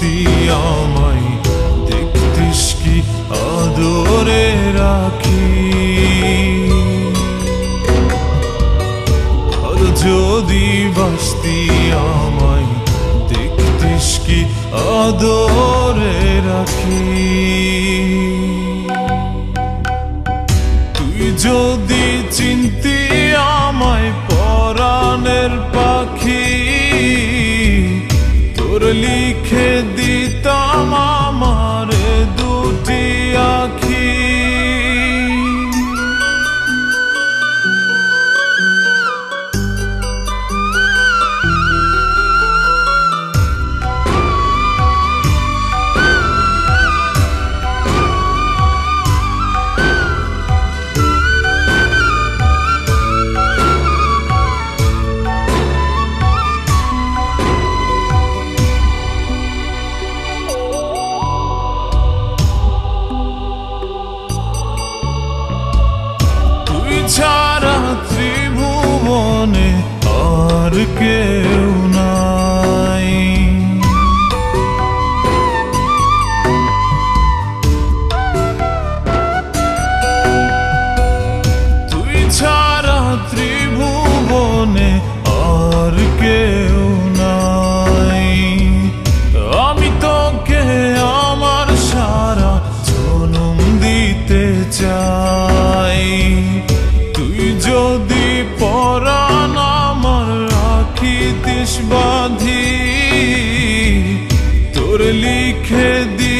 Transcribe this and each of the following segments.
বাসতি আমায় দেখতিস কি আদরে রাখি? আর যদি বাসতি আমায় দেখতিস কি আদরে রাখি? তুই যদি লিখে দিতাম আর কেউ বাঁধি তোর লিখে দিতাম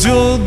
তুই যদি চিনতি